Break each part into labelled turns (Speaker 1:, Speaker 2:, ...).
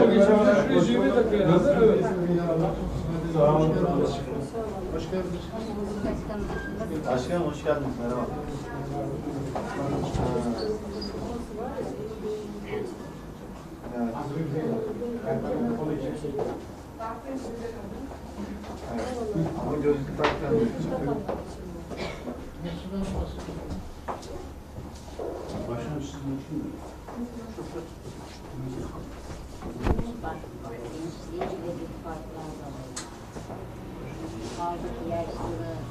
Speaker 1: Rejimi de herhalde. Evet. Sağ olun.
Speaker 2: Başkanım hoş geldiniz. Merhaba. Evet. Evet. Ama gözlük takmıyorum.
Speaker 3: Başkanım sizin için mi?
Speaker 4: Ben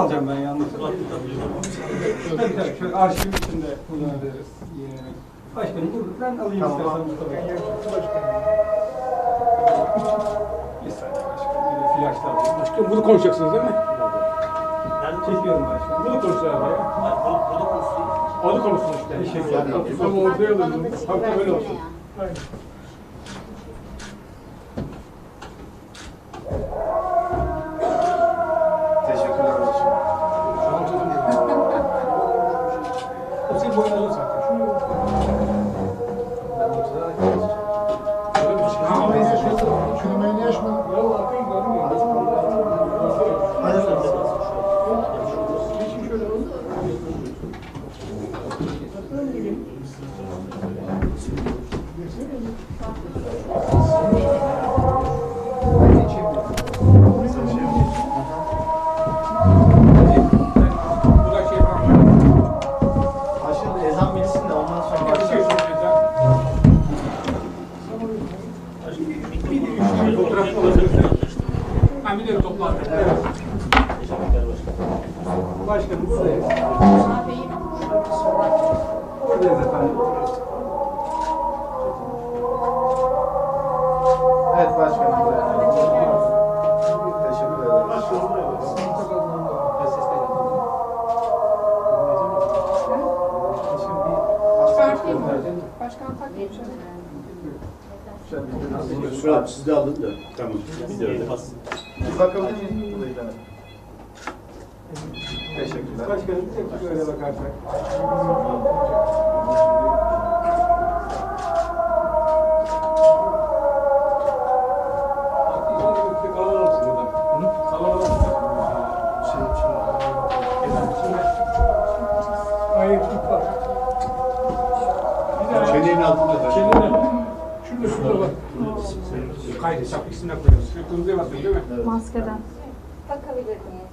Speaker 1: alacağım ben yalnız. Tabii tabii şöyle arşiv içinde kullanabiliriz. Yine. Başkanım dur ben alayım
Speaker 2: Tamam.
Speaker 1: istersen Mustafa. Bir saniye başkanım. Bir de flash da alayım.
Speaker 3: Başkanım bunu konuşacaksınız değil mi?
Speaker 5: nerede
Speaker 1: Çekiyorum başkanım.
Speaker 3: Bunu konuşacağız ya. Onu konuşsun işte.
Speaker 1: Teşekkür ederim.
Speaker 3: Tamam ortaya alalım. Tabii tabii öyle olsun.
Speaker 2: Teşekkürler
Speaker 3: Bu
Speaker 6: Başkan takip
Speaker 3: Murat siz de aldın da. Tamam.
Speaker 5: Bir de öyle
Speaker 2: bakabilir miyim? Teşekkürler.
Speaker 1: Başkanım hep böyle bakarsak. Şurada bak. Kaydı, şap ikisine koyuyoruz. Şu kırmızıya basıyorsun değil mi?
Speaker 6: Maskeden. Bakabilir miyim?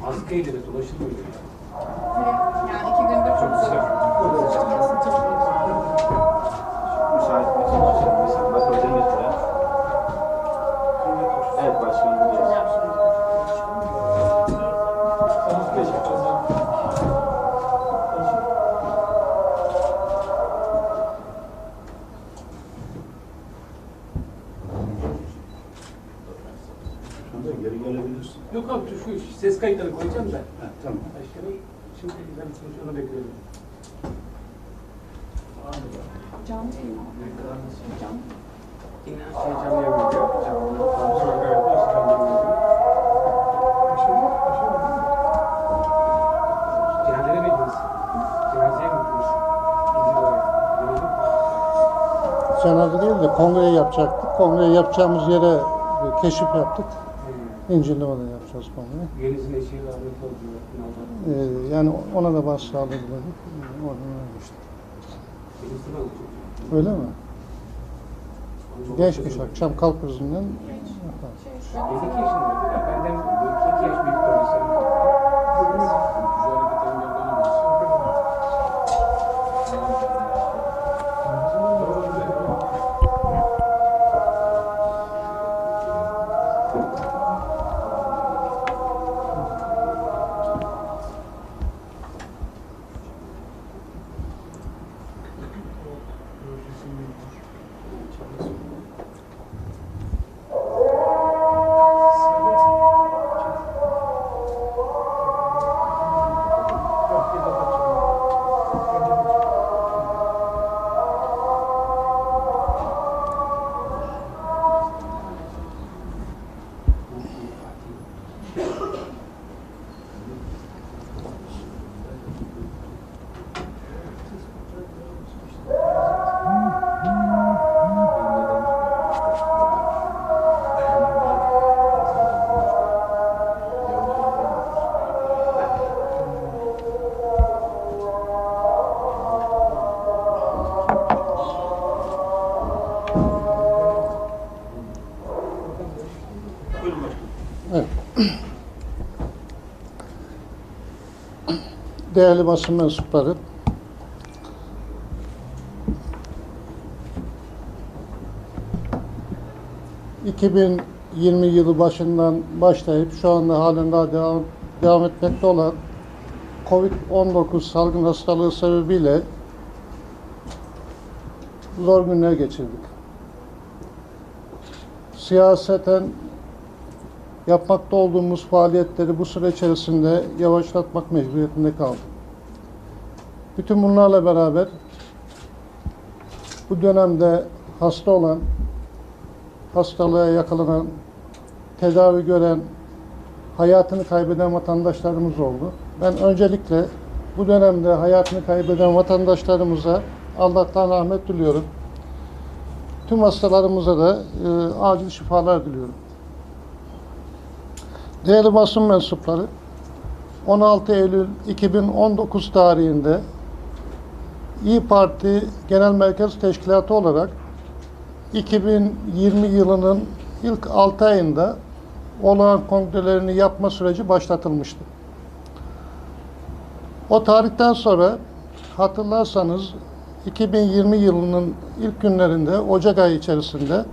Speaker 3: Maskeyle de dolaşılmıyor.
Speaker 1: Yok abi şu ses kayıtları koyacağım da.
Speaker 3: Ha, tamam.
Speaker 1: Başkanım şimdi ben onu bekliyorum.
Speaker 6: Canlı yayın. Canlı.
Speaker 1: Yine şey yapıyor. Canlı. Sonra evet nasıl canlı yayın yapıyor? Aşağı aşağı Cenazeye mi gidiyoruz? Cenazeye mi gidiyoruz? İzin olarak. Gördün mü?
Speaker 7: Cenaze değil de kongreyi yapacaktık. Kongreyi yapacağımız yere keşif yaptık. İncirliova'da yapacağız kongreyi.
Speaker 1: Yenizin oluyor? Ne oldu?
Speaker 7: Ee, yani ona da başsağlığı diledik. Ee, Oradan
Speaker 1: olacak?
Speaker 7: Öyle mi? Geçmiş akşam kalp krizinden yapar.
Speaker 1: 52 yaşındaydı ya. Benden 2 yaş büyük mm
Speaker 7: değerli basın mensupları, ...2020 yılı başından başlayıp şu anda halen daha devam, devam etmekte olan Covid-19 salgın hastalığı sebebiyle zor günler geçirdik. Siyaseten yapmakta olduğumuz faaliyetleri bu süre içerisinde yavaşlatmak mecburiyetinde kaldık. Bütün bunlarla beraber bu dönemde hasta olan, hastalığa yakalanan, tedavi gören, hayatını kaybeden vatandaşlarımız oldu. Ben öncelikle bu dönemde hayatını kaybeden vatandaşlarımıza Allah'tan rahmet diliyorum. Tüm hastalarımıza da e, acil şifalar diliyorum. Değerli basın mensupları, 16 Eylül 2019 tarihinde İyi Parti Genel Merkez Teşkilatı olarak 2020 yılının ilk 6 ayında olağan kongrelerini yapma süreci başlatılmıştı. O tarihten sonra hatırlarsanız 2020 yılının ilk günlerinde Ocak ayı içerisinde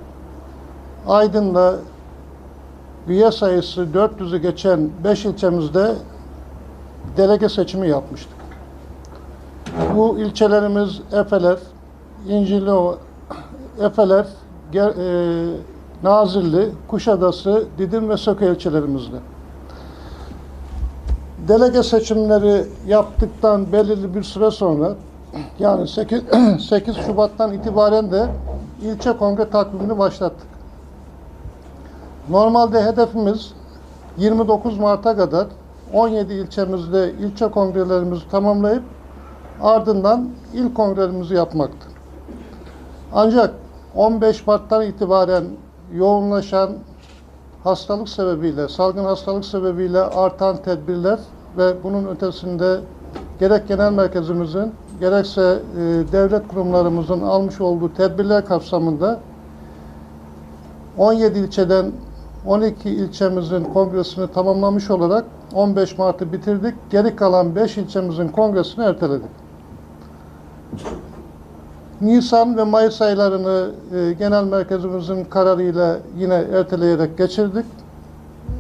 Speaker 7: Aydın'da üye sayısı 400'ü geçen 5 ilçemizde delege seçimi yapmıştık. Bu ilçelerimiz Efeler, İncirliova, Efeler, e, Nazilli, Kuşadası, Didim ve Söke ilçelerimizde. Delege seçimleri yaptıktan belirli bir süre sonra yani 8, 8 Şubat'tan itibaren de ilçe kongre takvimini başlattık. Normalde hedefimiz 29 Mart'a kadar 17 ilçemizde ilçe kongrelerimizi tamamlayıp ardından il kongrelerimizi yapmaktı. Ancak 15 Mart'tan itibaren yoğunlaşan hastalık sebebiyle, salgın hastalık sebebiyle artan tedbirler ve bunun ötesinde gerek genel merkezimizin gerekse e, devlet kurumlarımızın almış olduğu tedbirler kapsamında 17 ilçeden 12 ilçemizin kongresini tamamlamış olarak 15 Mart'ı bitirdik. Geri kalan 5 ilçemizin kongresini erteledik. Nisan ve Mayıs aylarını e, genel merkezimizin kararıyla yine erteleyerek geçirdik.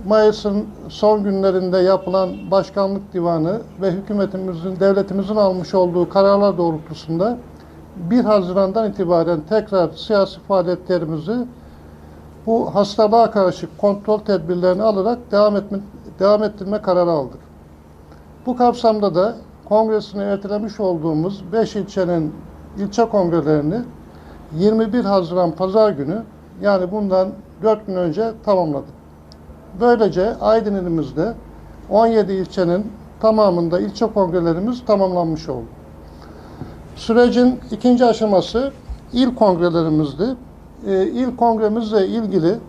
Speaker 7: Mayıs'ın son günlerinde yapılan başkanlık divanı ve hükümetimizin, devletimizin almış olduğu kararlar doğrultusunda 1 Haziran'dan itibaren tekrar siyasi faaliyetlerimizi bu hastalığa karşı kontrol tedbirlerini alarak devam etme, devam ettirme kararı aldık. Bu kapsamda da kongresini ertelemiş olduğumuz 5 ilçenin ilçe kongrelerini 21 Haziran Pazar günü yani bundan 4 gün önce tamamladık. Böylece Aydın ilimizde 17 ilçenin tamamında ilçe kongrelerimiz tamamlanmış oldu. Sürecin ikinci aşaması il kongrelerimizdi. Ee, il kongremizle ilgili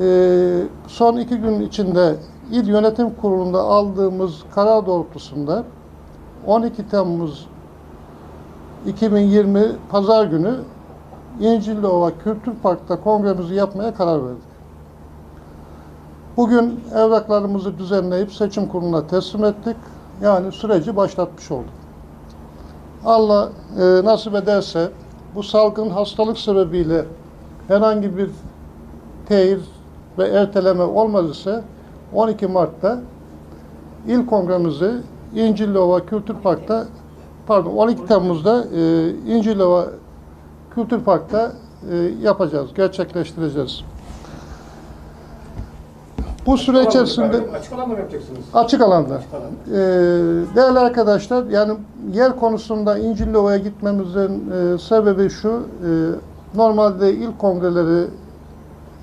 Speaker 7: e, son iki gün içinde il yönetim kurulunda aldığımız karar doğrultusunda 12 Temmuz 2020 Pazar günü İncirliova Kültür Park'ta kongremizi yapmaya karar verdik. Bugün evraklarımızı düzenleyip seçim kuruluna teslim ettik. Yani süreci başlatmış olduk. Allah e, nasip ederse bu salgın hastalık sebebiyle herhangi bir teyir ve erteleme olmaz ise 12 Mart'ta il kongremizi İncirliova Kültür Park'ta pardon 12 Temmuz'da e, İncirliova Kültür Park'ta e, yapacağız, gerçekleştireceğiz. Bu süre içerisinde
Speaker 3: Açık alanda mı yapacaksınız?
Speaker 7: açık alanda. Ee, değerli arkadaşlar, yani yer konusunda İncirliova'ya gitmemizin e, sebebi şu, e, normalde il kongreleri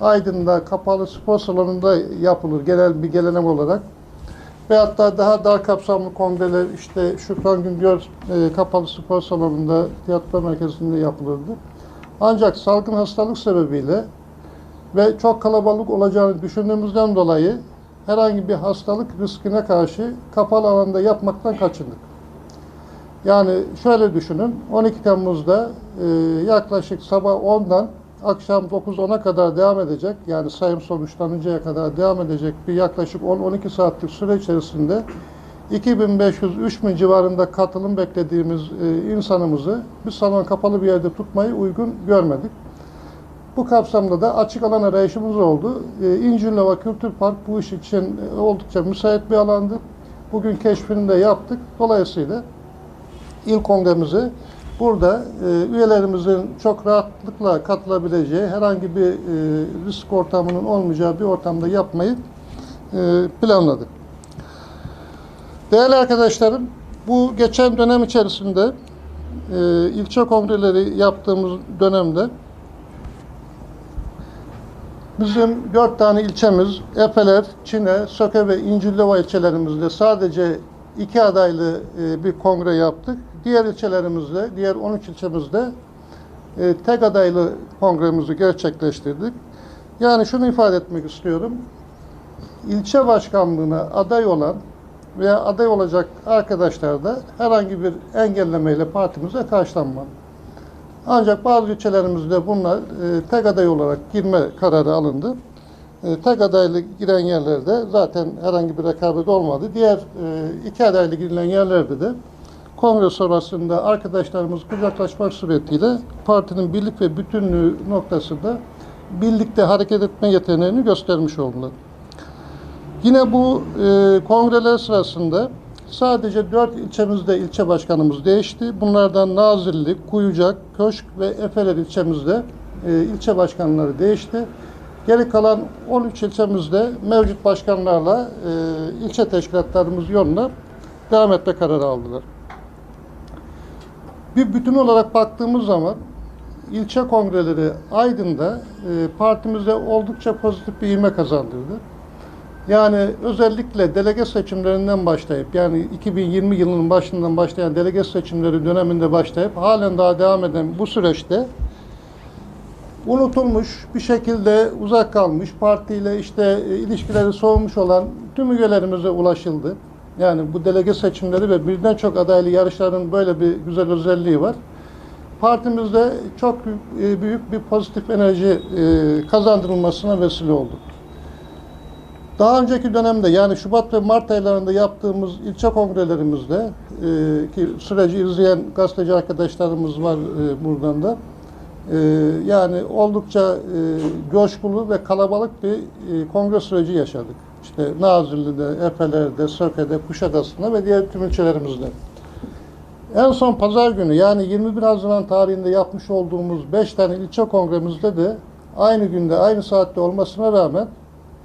Speaker 7: Aydın'da kapalı spor salonunda yapılır genel bir gelenek olarak. Ve hatta daha dar kapsamlı kongreler işte Şükran Güngör e, kapalı spor salonunda, tiyatro merkezinde yapılırdı. Ancak salgın hastalık sebebiyle ve çok kalabalık olacağını düşündüğümüzden dolayı herhangi bir hastalık riskine karşı kapalı alanda yapmaktan kaçındık. Yani şöyle düşünün, 12 Temmuz'da e, yaklaşık sabah 10'dan akşam 9-10'a kadar devam edecek, yani sayım sonuçlanıncaya kadar devam edecek bir yaklaşık 10-12 saatlik süre içerisinde 2500-3000 civarında katılım beklediğimiz e, insanımızı bir salon kapalı bir yerde tutmayı uygun görmedik. Bu kapsamda da açık alan arayışımız oldu. E, İncirlova Kültür Park bu iş için e, oldukça müsait bir alandı. Bugün keşfini de yaptık. Dolayısıyla il kongremizi burada e, üyelerimizin çok rahatlıkla katılabileceği, herhangi bir e, risk ortamının olmayacağı bir ortamda yapmayı planladık. Değerli arkadaşlarım, bu geçen dönem içerisinde ilçe kongreleri yaptığımız dönemde bizim dört tane ilçemiz, Efeler, Çine, Söke ve İncirlova ilçelerimizde sadece iki adaylı e, bir kongre yaptık. Diğer ilçelerimizde, diğer 13 ilçemizde e, tek adaylı kongremizi gerçekleştirdik. Yani şunu ifade etmek istiyorum. İlçe başkanlığına aday olan veya aday olacak arkadaşlar da herhangi bir engellemeyle partimize karşılanmadı. Ancak bazı ilçelerimizde bunlar e, tek aday olarak girme kararı alındı. E, tek adaylı giren yerlerde zaten herhangi bir rekabet olmadı. Diğer e, iki adaylı girilen yerlerde de kongre sonrasında arkadaşlarımız kucaklaşmak suretiyle partinin birlik ve bütünlüğü noktasında birlikte hareket etme yeteneğini göstermiş oldular. Yine bu e, kongreler sırasında sadece dört ilçemizde ilçe başkanımız değişti. Bunlardan Nazilli, Kuyucak, Köşk ve Efeler ilçemizde e, ilçe başkanları değişti. Geri kalan 13 ilçemizde mevcut başkanlarla e, ilçe teşkilatlarımız yoluna devam etme kararı aldılar. Bir bütün olarak baktığımız zaman ilçe kongreleri Aydın'da e, partimize oldukça pozitif bir ivme kazandırdı. Yani özellikle delege seçimlerinden başlayıp yani 2020 yılının başından başlayan delege seçimleri döneminde başlayıp halen daha devam eden bu süreçte unutulmuş, bir şekilde uzak kalmış, partiyle işte e, ilişkileri soğumuş olan tüm üyelerimize ulaşıldı. Yani bu delege seçimleri ve birden çok adaylı yarışların böyle bir güzel özelliği var. Partimizde çok e, büyük bir pozitif enerji e, kazandırılmasına vesile oldu. Daha önceki dönemde yani Şubat ve Mart aylarında yaptığımız ilçe kongrelerimizde e, ki süreci izleyen gazeteci arkadaşlarımız var e, buradan da e, yani oldukça e, coşkulu ve kalabalık bir e, kongre süreci yaşadık. İşte Nazilli'de, Efeler'de, Söke'de, Kuşadası'nda ve diğer tüm ilçelerimizde. En son pazar günü yani 21 Haziran tarihinde yapmış olduğumuz 5 tane ilçe kongremizde de aynı günde, aynı saatte olmasına rağmen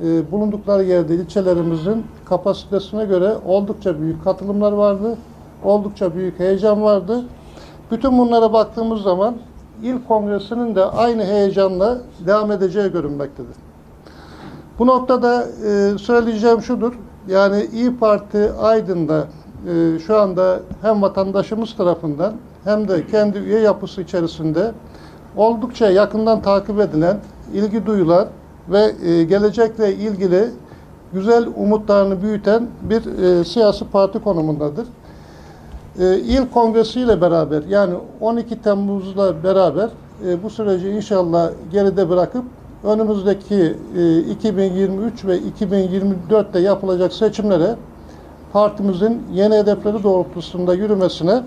Speaker 7: e, bulundukları yerde ilçelerimizin kapasitesine göre oldukça büyük katılımlar vardı. Oldukça büyük heyecan vardı. Bütün bunlara baktığımız zaman il kongresinin de aynı heyecanla devam edeceği görünmektedir. Bu noktada e, söyleyeceğim şudur. Yani İyi Parti Aydın'da e, şu anda hem vatandaşımız tarafından hem de kendi üye yapısı içerisinde oldukça yakından takip edilen, ilgi duyulan ve e, gelecekle ilgili güzel umutlarını büyüten bir e, siyasi parti konumundadır. E, il kongresi ile beraber yani 12 Temmuz'la beraber e, bu süreci inşallah geride bırakıp önümüzdeki e, 2023 ve 2024'te yapılacak seçimlere partimizin yeni hedefleri doğrultusunda yürümesine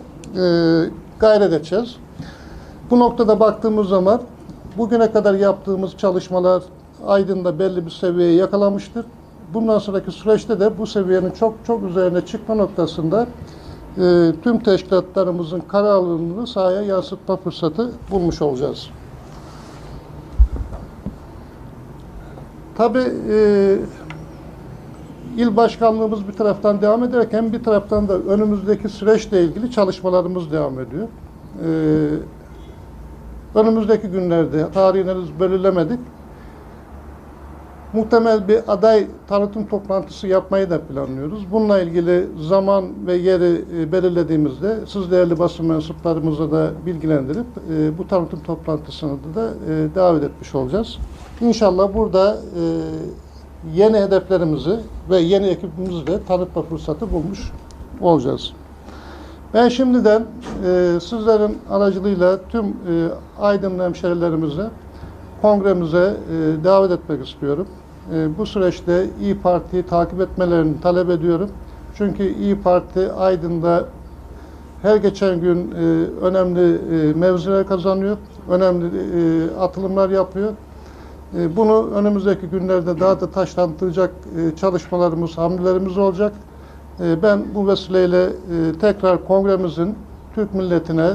Speaker 7: gayret edeceğiz. Bu noktada baktığımız zaman bugüne kadar yaptığımız çalışmalar Aydın'da belli bir seviyeyi yakalamıştır. Bundan sonraki süreçte de bu seviyenin çok çok üzerine çıkma noktasında e, tüm teşkilatlarımızın kararlılığını sahaya yansıtma fırsatı bulmuş olacağız. Tabii e, il başkanlığımız bir taraftan devam ederken bir taraftan da önümüzdeki süreçle ilgili çalışmalarımız devam ediyor. E, önümüzdeki günlerde henüz belirlemedik. Muhtemel bir aday tanıtım toplantısı yapmayı da planlıyoruz. Bununla ilgili zaman ve yeri e, belirlediğimizde siz değerli basın mensuplarımıza da bilgilendirip e, bu tanıtım toplantısını da e, davet etmiş olacağız. İnşallah burada yeni hedeflerimizi ve yeni ekibimizi de tanıtma fırsatı bulmuş olacağız. Ben şimdiden e, sizlerin aracılığıyla tüm e, Aydınlı hemşerilerimize kongremize e, davet etmek istiyorum. E, bu süreçte İyi Parti'yi takip etmelerini talep ediyorum. Çünkü İyi Parti Aydın'da her geçen gün e, önemli e, mevziler kazanıyor, önemli e, atılımlar yapıyor. E, bunu önümüzdeki günlerde daha da taşlandıracak e, çalışmalarımız, hamlelerimiz olacak. E, ben bu vesileyle e, tekrar kongremizin Türk milletine,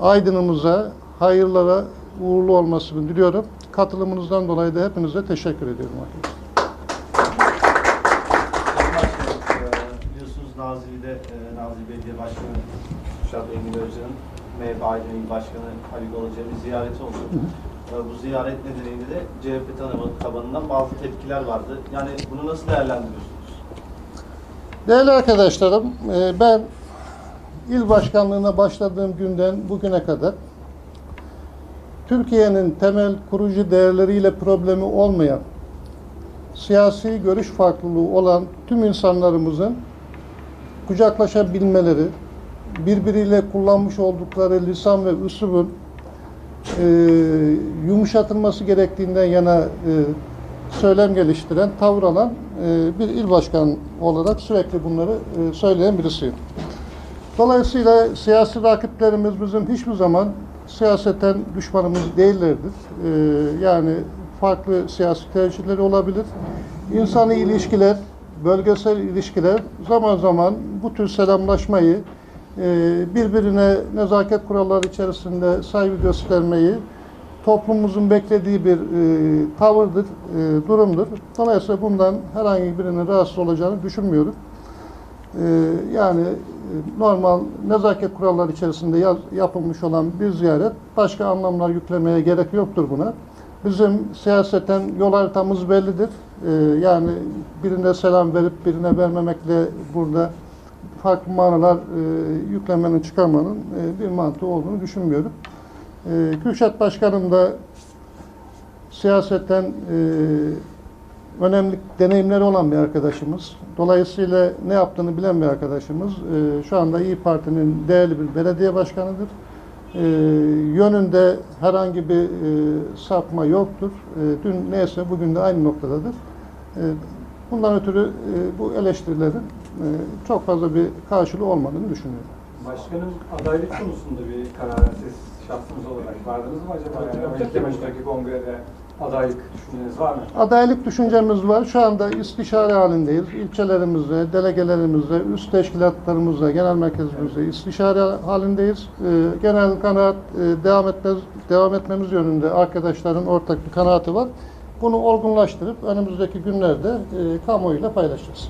Speaker 7: Aydın'ımıza, hayırlara uğurlu olmasını diliyorum. Katılımınızdan dolayı da hepinize teşekkür ediyorum arkadaşlar.
Speaker 2: Biliyorsunuz Nazilli'de e, Nazilli Belediye Başkanı Kuşat Engin Özcan'ın MHP İl Başkanı Halil Olacağı bir ziyareti oldu. E, Bu ziyaret nedeniyle de CHP tanımı tabanından bazı tepkiler vardı. Yani bunu nasıl değerlendiriyorsunuz?
Speaker 7: Değerli arkadaşlarım, e, ben il başkanlığına başladığım günden bugüne kadar Türkiye'nin temel kurucu değerleriyle problemi olmayan, siyasi görüş farklılığı olan tüm insanlarımızın kucaklaşabilmeleri, birbiriyle kullanmış oldukları lisan ve üslubun e, yumuşatılması gerektiğinden yana e, söylem geliştiren, tavır alan e, bir il başkanı olarak sürekli bunları e, söyleyen birisiyim. Dolayısıyla siyasi rakiplerimiz bizim hiçbir zaman siyaseten düşmanımız değillerdir. E, yani farklı siyasi tercihleri olabilir. İnsani ilişkiler, bölgesel ilişkiler zaman zaman bu tür selamlaşmayı, e, birbirine nezaket kuralları içerisinde saygı göstermeyi toplumumuzun beklediği bir e, tavırdır, e, durumdur. Dolayısıyla bundan herhangi birinin rahatsız olacağını düşünmüyorum. Yani normal nezaket kuralları içerisinde yaz- yapılmış olan bir ziyaret başka anlamlar yüklemeye gerek yoktur buna. Bizim siyaseten yol haritamız bellidir. E, yani birine selam verip birine vermemekle burada farklı manalar e, yüklemenin, çıkarmanın e, bir mantığı olduğunu düşünmüyorum. E, Kürşat Başkanım da siyaseten e, önemli deneyimleri olan bir arkadaşımız. Dolayısıyla ne yaptığını bilen bir arkadaşımız. E, şu anda İyi Parti'nin değerli bir belediye başkanıdır. E, yönünde herhangi bir e, sapma yoktur. E, dün neyse bugün de aynı noktadadır. E, bundan ötürü e, bu eleştirilerin e, çok fazla bir karşılığı olmadığını düşünüyorum.
Speaker 1: Başkanım adaylık konusunda bir karara siz şahsınız olarak vardınız mı acaba? Yani baştaki kongrede adaylık düşünceniz var mı?
Speaker 7: Adaylık düşüncemiz var. Şu anda istişare halindeyiz. İlçelerimizde, delegelerimizde, üst teşkilatlarımızda, genel merkezimizde istişare halindeyiz. Ee, genel kanaat e, devam etmez, devam etmemiz yönünde arkadaşların ortak bir kanaati var. Bunu olgunlaştırıp önümüzdeki günlerde e, kamuoyuyla paylaşacağız.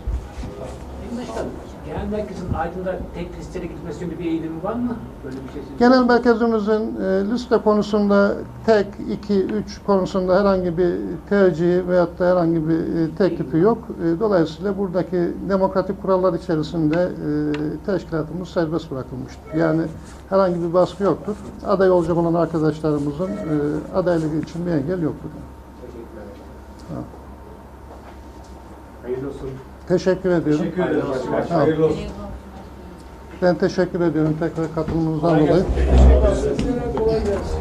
Speaker 3: Genel merkezin Aydın'da tek listede gitmesi yönünde bir eğilimi var mı? Böyle bir şey
Speaker 7: Genel merkezimizin e, liste konusunda tek, iki, üç konusunda herhangi bir tercihi veyahut da herhangi bir e, teklifi yok. E, dolayısıyla buradaki demokratik kurallar içerisinde e, teşkilatımız serbest bırakılmıştır. Yani herhangi bir baskı yoktur. Aday olacak olan arkadaşlarımızın e, adaylık için bir engel yoktur.
Speaker 3: Hayırlı olsun.
Speaker 7: Teşekkür ediyorum.
Speaker 1: Teşekkür ederim başkanım. Hayırlı olsun.
Speaker 7: Ben teşekkür ediyorum tekrar katılımınızdan dolayı.
Speaker 3: Kolay gelsin.